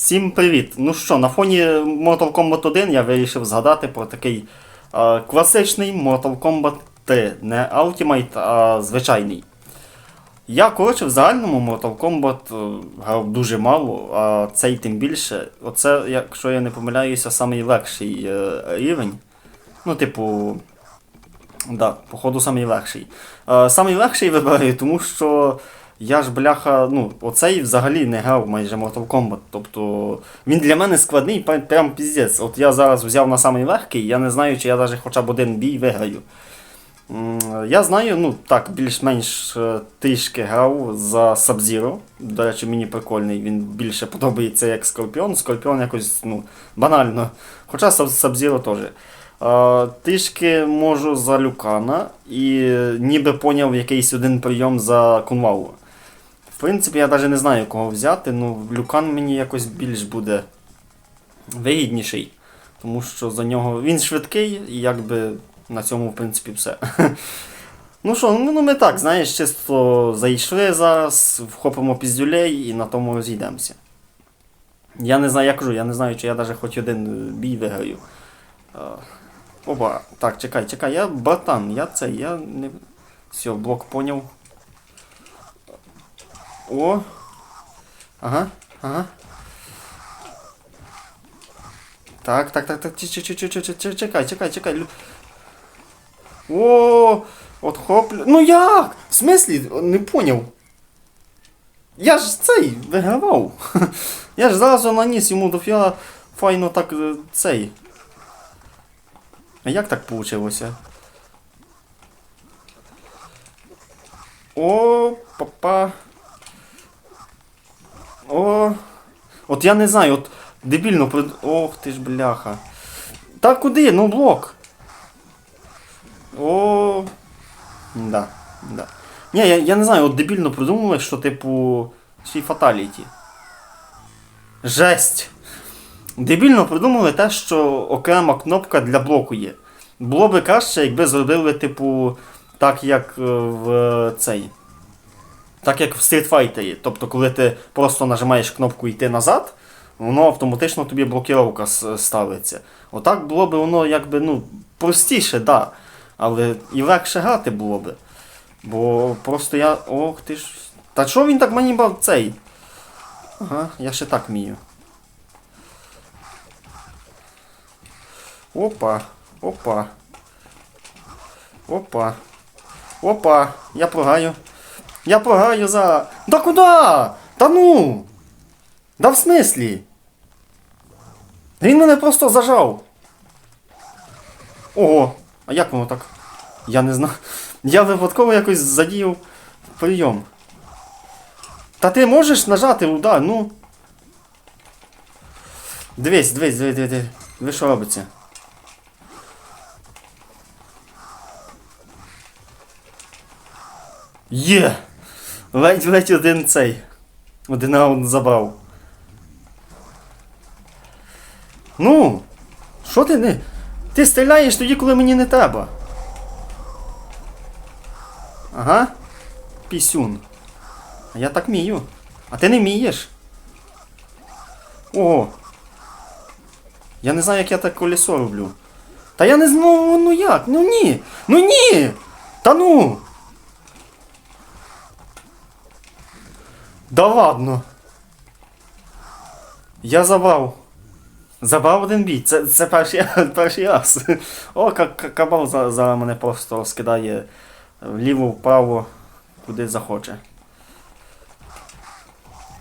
Всім привіт! Ну що, на фоні Mortal Kombat 1 я вирішив згадати про такий е, класичний Mortal Kombat 3. Не Ultimate, а звичайний. Я, коротше, в загальному Mortal Kombat е, грав дуже мало, а цей тим більше. Оце, якщо я не помиляюся, найлегший е, рівень. Ну, типу. Да, походу, самий легший. Е, самий легший вибираю, тому що я ж, бляха, ну, оцей взагалі не грав майже Mortal Kombat. Тобто він для мене складний, прям піздець. От я зараз взяв на самий легкий, я не знаю, чи я навіть хоча б один бій виграю. Я знаю, ну так, більш-менш е, трішки грав за Sub-Zero. До речі, мені прикольний, він більше подобається як Скорпіон. Скорпіон якось ну, банально. Хоча Sub- Sub-Zero теж. Е, Трішки можу за Люкана і е, ніби поняв якийсь один прийом за Кунвалу. В принципі, я навіть не знаю, кого взяти, ну Люкан мені якось більш буде вигідніший. Тому що за нього він швидкий і якби на цьому, в принципі, все. Ну що, ну ну, ми так, знаєш, чисто зайшли зараз, вхопимо піздюлей і на тому розійдемося. Я не знаю, я кажу, я не знаю, чи я навіть хоч один е, бій виграю. Е, Опа, так, чекай, чекай, я братан, я це, я не. Все, блок поняв. О. Ага, ага. Так, так, так, так, чекай, чекай, чекай. О, от хоплю. Ну як? В смислі? Не поняв. Я ж цей вигравав. Я ж зразу наніс йому до фіала файно так е, цей. А як так получилося? О, папа. О. От я не знаю, от дебільно прид... Ох ти ж бляха. Та куди? Ну блок. О. Да, да. Ні, я, я не знаю, от дебільно придумали, що типу. Ще фаталіті. Жесть! Дебільно придумали те, що окрема кнопка для блоку є. Було би краще, якби зробили, типу, так як е, в е, цей. Так як в Street Fighter. Тобто, коли ти просто нажимаєш кнопку йти назад, воно автоматично тобі блокіровка ставиться. Отак було б воно якби ну, простіше, да. Але і легше грати було би. Бо просто я. Ох ти ж. Та що він так мені бав цей? Ага, я ще так вмію. Опа, опа. Опа. Опа, я програю. Я програю за. Да куда? Та ну! Да в смислі? Він мене просто зажав. Ого, а як воно так? Я не знаю. Я випадково якось задіяв прийом. Та ти можеш нажати удар, ну. Дивись, дивись, дивись, дивись, дивись. Ви що робиться? Є! Ледь-ледь один цей. Один раунд забрав. Ну! Що ти не. Ти стріляєш тоді, коли мені не треба. Ага. Пісюн. А я так вмію. А ти не вмієш. Ого. Я не знаю, як я так колесо роблю. Та я не знаю, ну як? Ну ні! Ну ні! Та ну! Да ладно. Я забрав. Забрав один бій. Це, це перший, перший раз. О, ка- ка- кабал за, за мене просто скидає вліво, вправо, куди захоче.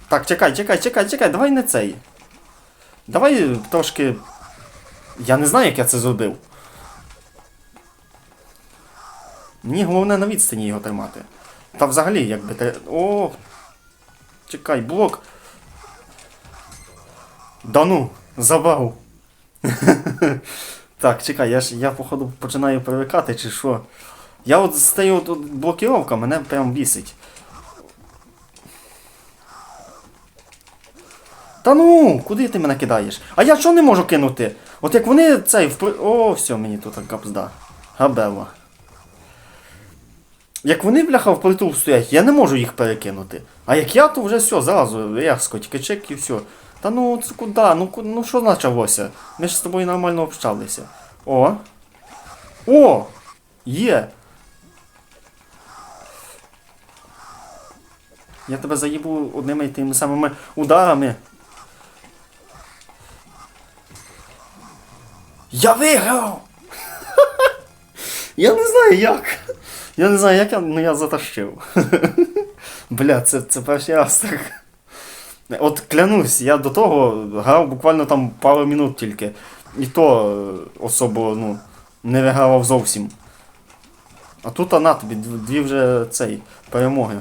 Так, чекай, чекай, чекай, чекай, давай не цей. Давай трошки. Я не знаю, як я це зробив. Мені головне на відстані його тримати. Та взагалі, якби. О! Чекай, блок. Да ну, забав. так, чекай, я ж я походу починаю привикати чи що. Я от стою тут блокіровка, мене прям бісить. Та ну, куди ти мене кидаєш? А я що не можу кинути? От як вони цей впри... О, все, мені тут капзда. Габела. Як вони, бляха, впритул стоять, я не можу їх перекинути. А як я, то вже все, зразу рязко, тільки чек і все. Та ну це куди? Ну, ну що почалося? Ми ж з тобою нормально общалися. О! О! Є! Я тебе заїбу одними тими самими ударами. Я виграв! Я не знаю як. Я не знаю, як я, ну я затащив. Бля, це, це перший раз так. От клянусь, я до того грав буквально там пару минут тільки. І то е, особо ну, не вигравав зовсім. А тут на тобі дві вже цей перемоги.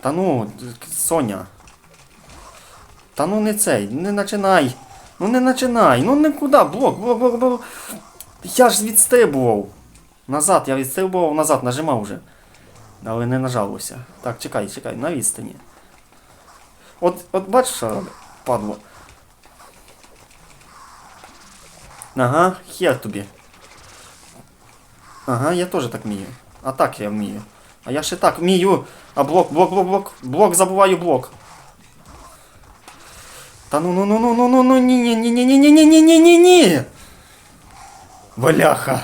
Та ну, Соня. Та ну не цей, не починай. Ну не починай, ну не куди, блок, блок, блок, блок. Я ж відстрибував. Назад, я відстрибував назад, нажимав вже. Але не нажалося. Так, чекай, чекай, на відстані. От, от бачиш, що? Падло. Ага, хер тобі. Ага, я теж так вмію. А так я вмію. А я ще так вмію. А блок, блок, блок, блок, блок, забуваю блок. Та ну ну ну ну ну ну ну ні ні ні ні ні ні ні ні ні ні ні Бляха.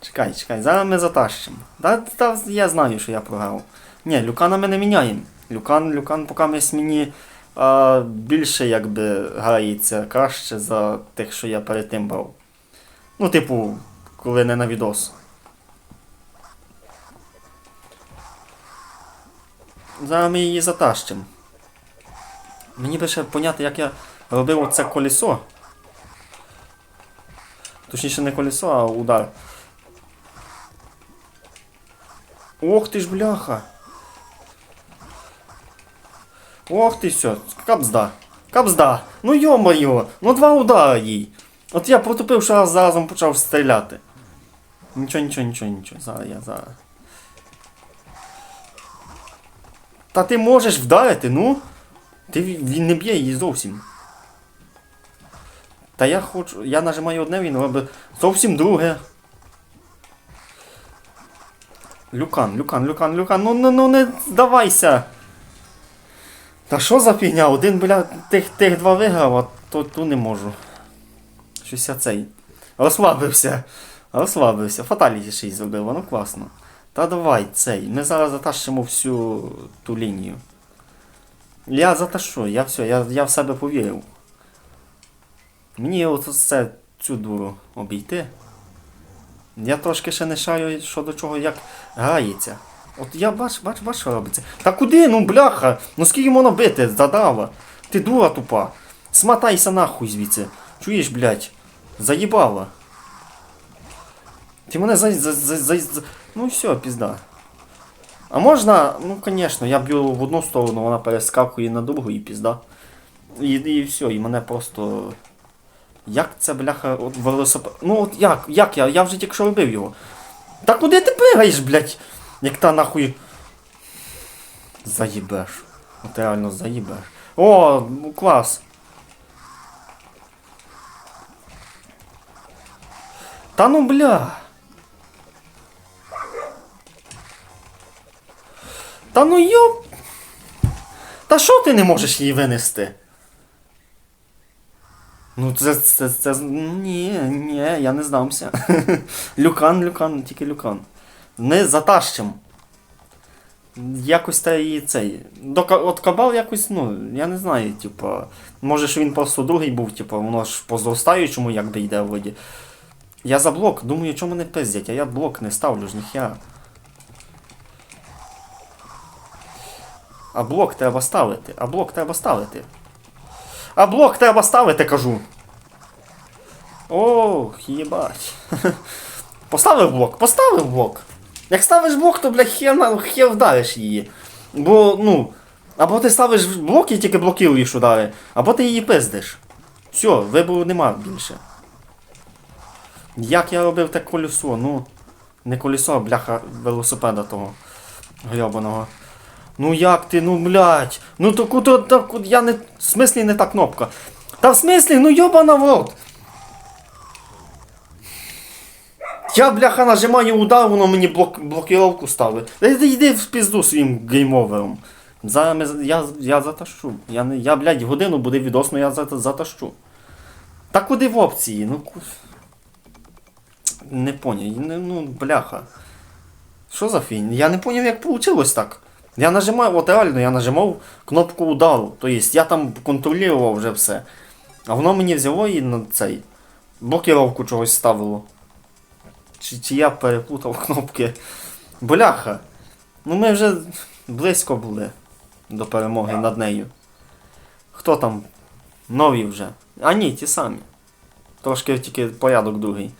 Чекай, чекай, зараз ми затащимо. Да, та, я знаю, що я програв. Ні, Люкана ми не міняємо. Люкан, Люкан поки мені а, більше якби грається краще за тих, що я перед тим брав. Ну, типу, коли не на відос. Зараз ми її затащимо. Мені би ще поняти, як я робив оце колесо. Точніше не колесо, а удар. Ох ти ж бляха. Ох ти все, капзда. Капзда. Ну йо-моє, ну два удара їй. От я протупив, що раз заразом почав стріляти. Нічого, нічого, нічого, нічого. Зараз я зараз. Та ти можеш вдарити, ну? Ти він не б'є її зовсім. Та я хочу. Я нажимаю одне, він робить зовсім друге. Люкан, Люкан, Люкан, Люкан, ну ну ну не здавайся. Та що за фігня? Один, бля, тих, тих два виграв, а то ту не можу. Щось я цей. Розслабився. Розслабився. Фаталіті ще й зробив, воно класно. Та давай цей. Ми зараз затащимо всю ту лінію. Я заташу, я все, я, я в себе повірив. Мені от це цю дуру обійти. Я трошки ще не шарю, що до чого як грається. От я бач, бач, бач, що робиться. Та куди, ну бляха? Ну скільки можна бити, задава. Ти дура тупа. Смотайся нахуй звідси. Чуєш, блядь? Заїбала. Ти мене за, за, за, за, за... Ну все, пізда. А можна, ну звісно, я б'ю в одну сторону, вона перескакує на другу і пізда. І, і все, і мене просто. Як це, бляха, от велосипед. Ну от як, як я? Я вже тільки що робив його. Та куди ти пригаєш, блядь? Як та нахуй. Заїбеш. От реально заїбеш. О, ну клас. Та ну бля. Та ну йоп. Та що ти не можеш її винести? Ну це, це, це, ні, ні, я не здамся. люкан, люкан, тільки люкан. Ми затащимо. Якось та і цей. До, от кабал якось, ну, я не знаю, типа. Може, що він просто другий був, типа, воно ж по зростаючому якби йде вроді. Я за блок, думаю, чому мене пиздять, а я блок не ставлю ж ніхера. А блок треба ставити, а блок треба ставити. А блок треба ставити, кажу. Ох, їбать. Поставив блок, поставив блок. Як ставиш блок, то, блядь, хер, хер вдариш її. Бо, ну, або ти ставиш блок і тільки блокуєш удари, або ти її пиздиш. Все, вибору нема більше. Як я робив те колесо, ну. Не колесо, а бляха велосипеда того грьобаного. Ну як ти, ну блядь. Ну то куди, так, я не. В смислі не та кнопка. Та в смислі, ну йобана в рот. Я, бляха, нажимаю удар, воно мені блок, блокировку ставить. Йди, в пізду своїм геймовером. Зараз я, я затащу. Я, я, блядь, годину буде відносно, я затащу. Та куди в опції? Ну. Не поняв. Ну, бляха. Що за фігня? Я не поняв, як вийшло так. Я нажимав, от реально, я нажимав кнопку удару. Тобто я там контролював вже все. А воно мені взяло і на цей. Блокировку чогось ставило. Чи, чи я переплутав кнопки. Бляха. Ну ми вже близько були до перемоги над нею. Хто там? Нові вже. А ні, ті самі. Трошки тільки порядок другий.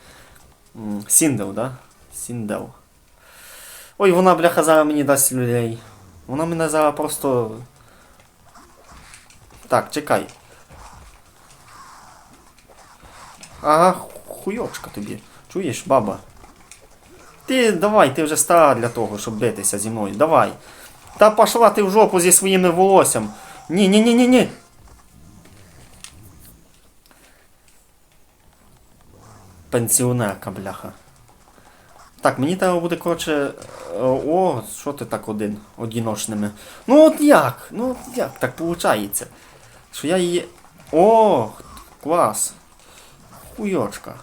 Сіндел, да? Сіндел. Ой, вона, бляха, зараз мені дасть людей. Вона мене зараз просто. Так, чекай. Ага, хуйочка тобі. Чуєш, баба? Ти давай, ти вже стара для того, щоб битися зі мною. Давай. Та пошла ти в жопу зі своїми волоссям. Ні, ні, ні, ні, ні. Пенсіонерка, бляха. Так, мені треба буде, коротше. е, О, що ти так один одіночними? Ну от як? Ну от як так виходить? Що я її. О, клас. Хуйочка.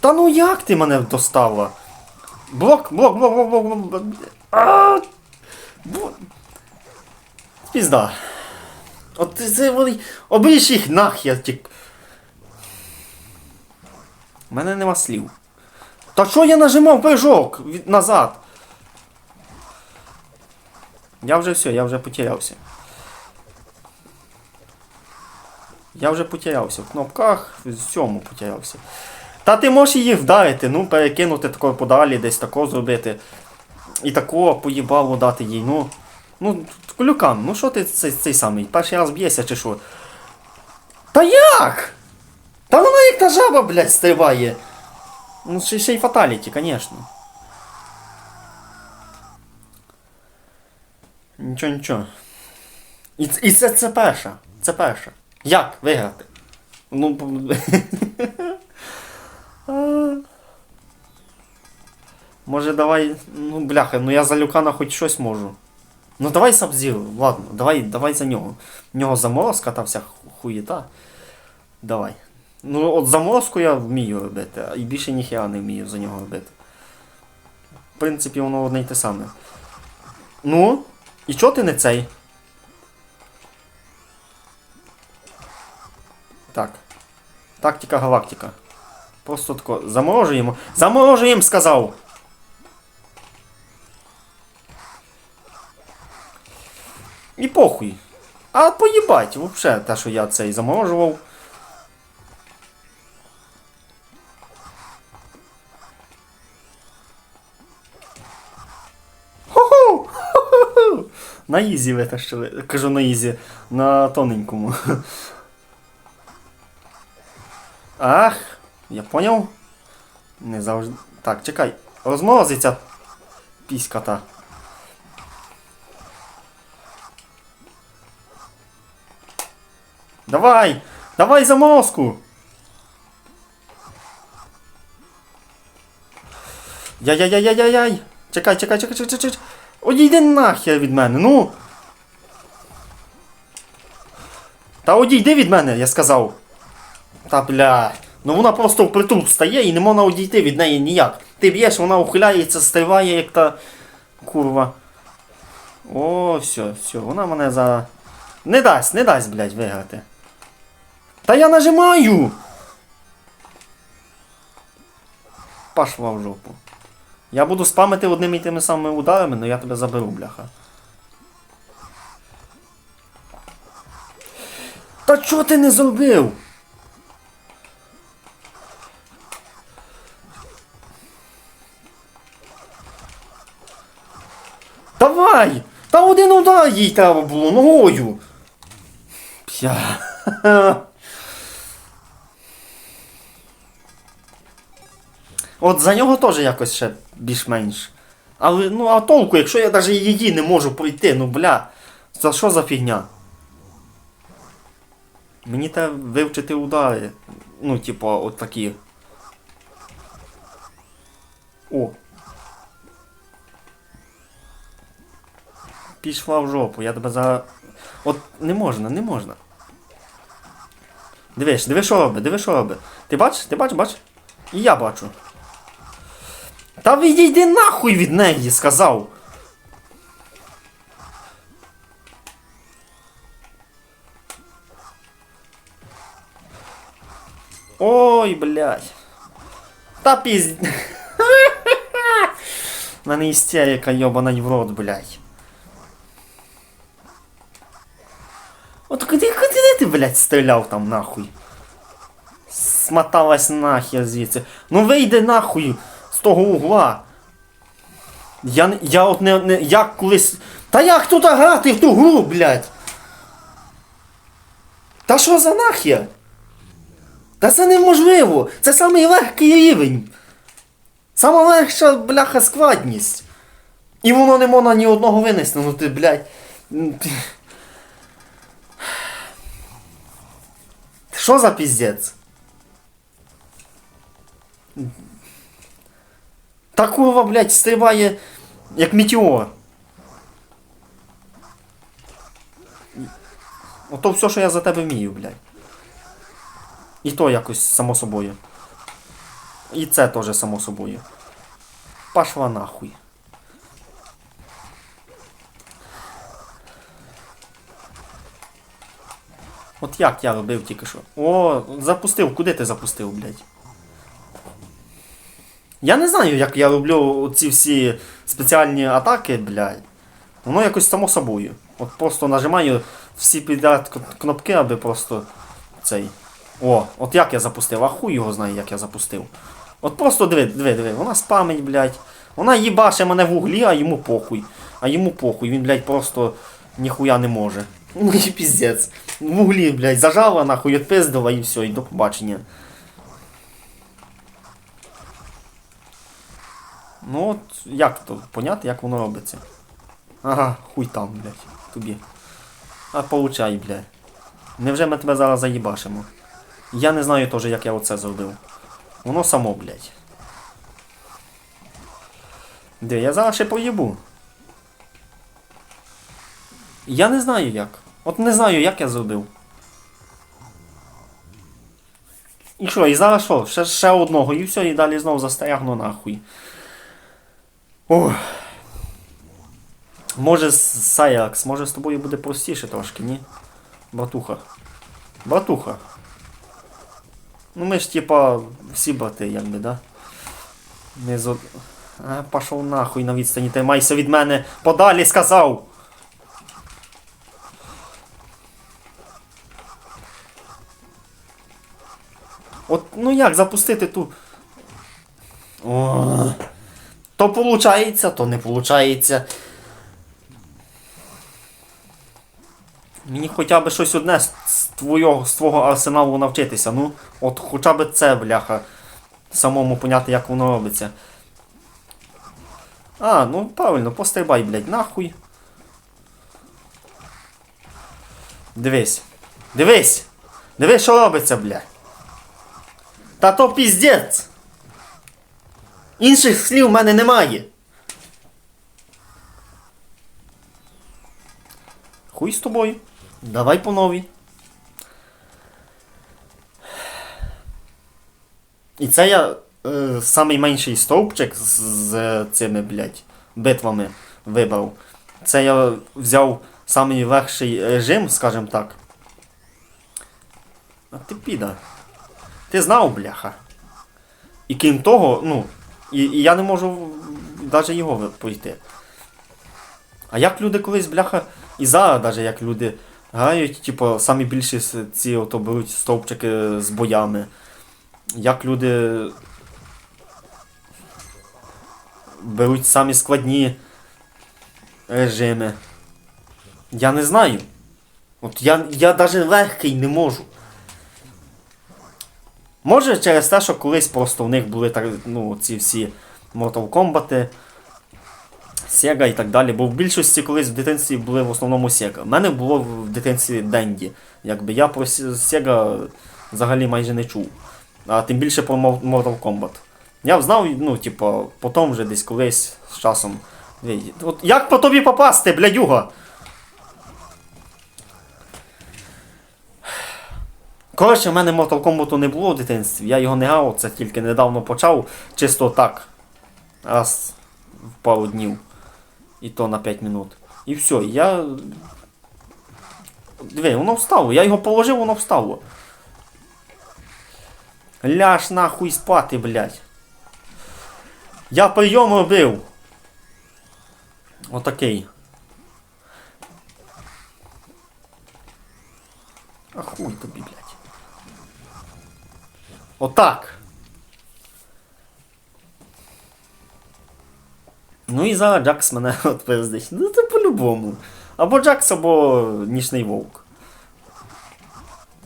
Та ну як ти мене достала? Блок, блок, блок, блок, блок, блок. А! Бо- Пізда. От це вони. Обріж їх тік. У мене нема слів. Та що я нажимав прыжок від назад? Я вже все, я вже потерявся. Я вже потерявся в кнопках, в цьому потерявся. Та ти можеш її вдарити, ну перекинути тако подалі, десь тако зробити. І такого поїбало дати їй. Ну. Ну, Кулюкан, ну що ти цей, цей самий? Перший раз б'єшся чи що? Та як? Та вона як та жаба, блядь, стрибає. Ну, ще, ще й фаталіті, звісно. Нічого, нічого. І, і це, це перша. Це перша. Як виграти? Ну. Може давай. Ну, бляха, ну я за Люкана хоч щось можу. Ну давай Сабзіру, ладно, давай, давай за нього. В нього заморозка та вся ху- хуєта. Давай. Ну от заморозку я вмію робити, і більше ніхіра не вмію за нього робити. В принципі, воно одне й те саме. Ну, і чого ти не цей? Так. Тактика галактика. Просто тако заморожуємо. Заморожуємо, сказав! І похуй. А поїбать, вообще, те, що я цей заморожував. На ізі витащили. Кажу на ізі, на тоненькому. Ах, я поняв. Не завжди. Так, чекай. Розморозиться піська та. Давай! Давай заморозку! Яй-яй-яй-яй-яй-яй! Чекай, чекай, чекай, чекай, чекай! Одійди нахер від мене, ну! Та одійди від мене, я сказав. Та бля. Ну вона просто впритул стає і не можна одійти від неї ніяк. Ти б'єш, вона ухиляється, стрибає, як та курва. О, все, все, вона мене за. Не дасть, не дасть, блядь, виграти. Та я нажимаю! Пошла в жопу. Я буду спамити одними і тими самими ударами, але я тебе заберу, бляха. Та чого ти не зробив? Давай! Та один удар їй треба було ногою. П'я. От за нього теж якось ще більш-менш. Але ну а толку, якщо я навіть її не можу пройти, ну бля. За що за фігня? Мені треба вивчити удари. Ну, типу, от такі. О. Пішла в жопу, я тебе за. От не можна, не можна. Дивиш, диви, що робить, диви, що робить. Ти бачиш, ти бачиш, бачиш? І я бачу. Та відійди нахуй від неї, сказав. Ой, блядь. Та пізд... В мене істерика йобана в рот, блядь. От куди, куди ти, блядь, стріляв там нахуй? Смоталась нахер звідси. Ну вийди нахуй з того угла. Я, я от не, не. Як колись. Та як тут грати в ту гру, блядь? Та що за нахер? Та це неможливо! Це самий легкий рівень. Сама легша, бляха, складність. І воно не можна ні одного винести, ну ти, блядь. Що за піздець? Та курва, блядь, стрибає як метеор. Ото все, що я за тебе вмію, блядь. І то якось само собою. І це теж само собою. Пашла нахуй. От як я робив тільки що. О, запустив, куди ти запустив, блядь? Я не знаю, як я роблю ці всі спеціальні атаки, блядь. Воно якось само собою. От просто нажимаю всі підряд кнопки, аби просто цей. О, от як я запустив, а хуй його знає, як я запустив. От просто диви, диви, диви, вона спамить, блядь. Вона їбаше мене в углі, а йому похуй. А йому похуй, він, блядь, просто ніхуя не може. Ну і піздець. В углі, блядь, зажала, нахуй, відпиздила і все, і до побачення. Ну от як то поняти, як воно робиться? Ага, хуй там, блядь, тобі. А получай, блядь. Невже ми тебе зараз заїбашимо? Я не знаю теж, як я оце зробив. Воно само, блядь. Де, я зараз ще поїбу. Я не знаю як. От не знаю, як я зробив. І що, і зараз що? Ще, ще одного, і все, і далі знову застрягну нахуй. Ох. Може, Сайракс, може з тобою буде простіше трошки, ні? Братуха. Братуха. Ну ми ж типа всі брати, якби, да? Не зо... А, пішов нахуй на відстані, тримайся від мене. Подалі сказав! От, ну як запустити ту. О, то получається, то не получається. Мені хоча б щось одне з, твого, з твого арсеналу навчитися. Ну, от хоча б це, бляха. Самому поняти, як воно робиться. А, ну правильно, пострибай, блядь, нахуй. Дивись. Дивись! Дивись, що робиться, блядь. Та то піздець! Інших слів в мене немає. Хуй з тобою. Давай по новій. І це я е, самий менший стовпчик з, з цими, блядь, битвами вибрав. Це я взяв самий легший режим, скажімо так. А ти піда. Ти знав, бляха. І крім того, ну, і, і я не можу навіть його пройти. А як люди колись, бляха, і зараз, навіть як люди грають, типу, самі більші ці ото беруть стовпчики з боями. Як люди беруть самі складні режими. Я не знаю. От я, я навіть легкий не можу. Може через те, що колись просто в них були так, ну, ці всі Mortal Kombat, Sega і так далі. Бо в більшості колись в дитинстві були в основному Sega. У мене було в дитинстві Денді. Якби я про Sega взагалі майже не чув. А тим більше про Mortal Kombat. Я знав, ну, типу, потім вже десь колись з часом. От як по тобі попасти, блядюга? Коротше, в мене Mortal Kombat не було в дитинстві, я його не грав, це тільки недавно почав, чисто так. Раз в пару днів. І то на 5 минут. І все, я. Диви, воно встало. Я його положив, воно встало. Ляж нахуй спати, блядь. Я прийом робив. Отакий. А хуй тобі, блядь. Отак. Ну і зараз Джакс мене от пиздить. Ну це по-любому. Або Джакс, або нічний вовк.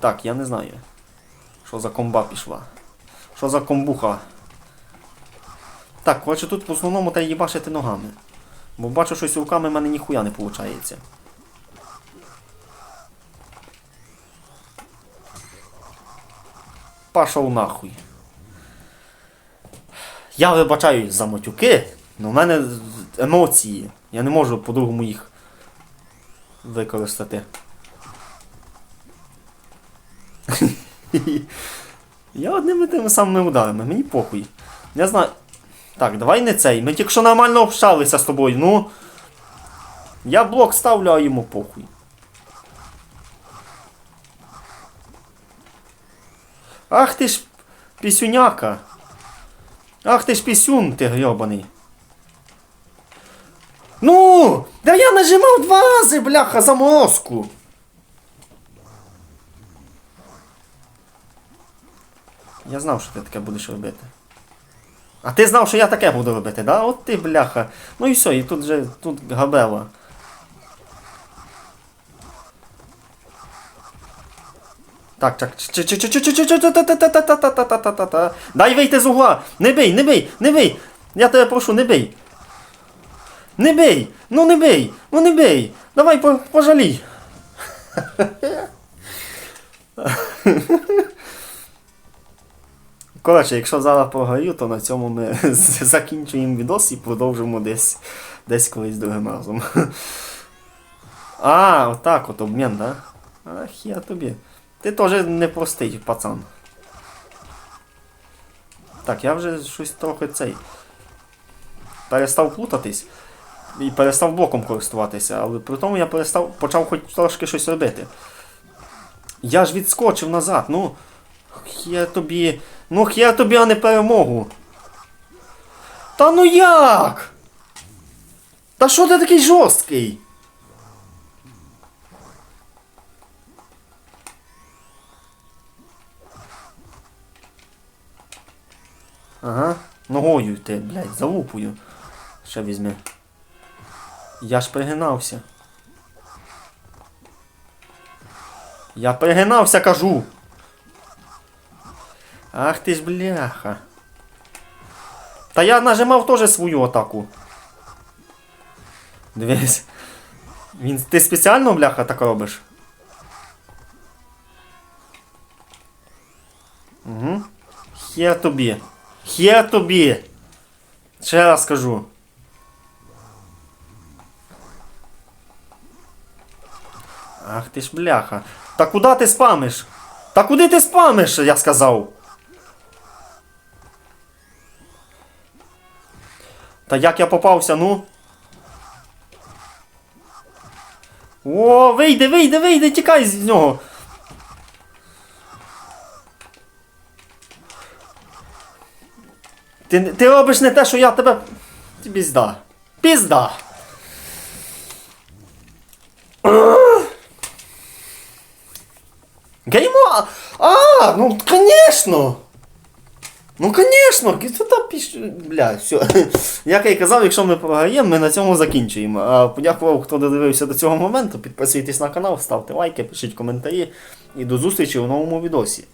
Так, я не знаю. Що за комба пішла? Що за комбуха? Так, коротше, тут в основному треба їбашити ногами. Бо бачу, що з руками в мене ніхуя не виходить. Пашов нахуй. Я вибачаюсь за матюки, але в мене емоції. Я не можу по-другому їх використати. Я одними тими самими ударами, мені похуй. Я знаю. Так, давай не цей. Ми тільки що нормально общалися з тобою, ну. Я блок ставлю, а йому похуй. Ах ти ж пісюняка. Ах ти ж пісюн, ти грьобаний. Ну! Да я нажимав два рази, бляха, заморозку. Я знав, що ти таке будеш робити. А ти знав, що я таке буду робити, да? От ти, бляха. Ну і все, і тут же тут габела. Так, так. Дай вийти з угла! Не бий, не бий, не бий! Я тебе прошу, не бий! Не бий! Ну не бий! Ну не бий! Давай пожалій! Коротше, якщо зараз програю, то на цьому ми закінчуємо відос і продовжимо десь десь колись другим разом. А, отак от обмін, да? Ах, я тобі. Ти теж непростий пацан. Так, я вже щось трохи цей. Перестав плутатись і перестав блоком користуватися, але при тому я перестав, почав хоч трошки щось робити. Я ж відскочив назад, ну. Я тобі. Ну я тобі, а не перемогу. Та ну як? Та що ти такий жорсткий? Ага, ногою ти, блядь, залупою. Ще візьми. Я ж пригинався. Я пригинався, кажу. Ах ти ж бляха. Та я нажимав теж свою атаку. Дивись. Він, ти спеціально, бляха, так робиш? Угу. Хер тобі. Хер тобі. Ще раз скажу. Ах ти ж бляха. Та куди ти спамиш? Та куди ти спамиш, я сказав. Та як я попався, ну? О, вийди, вийди, вийди, тікай з нього. Ти, ти робиш не те, що я тебе. Ти пізда. Пізда. Геймо! А, ну конечно! Ну конечно! Піш... Бля, все. Як я й казав, якщо ми програємо, ми на цьому закінчуємо. Подякував, хто додивився до цього моменту. Підписуйтесь на канал, ставте лайки, пишіть коментарі. І до зустрічі у новому відосі.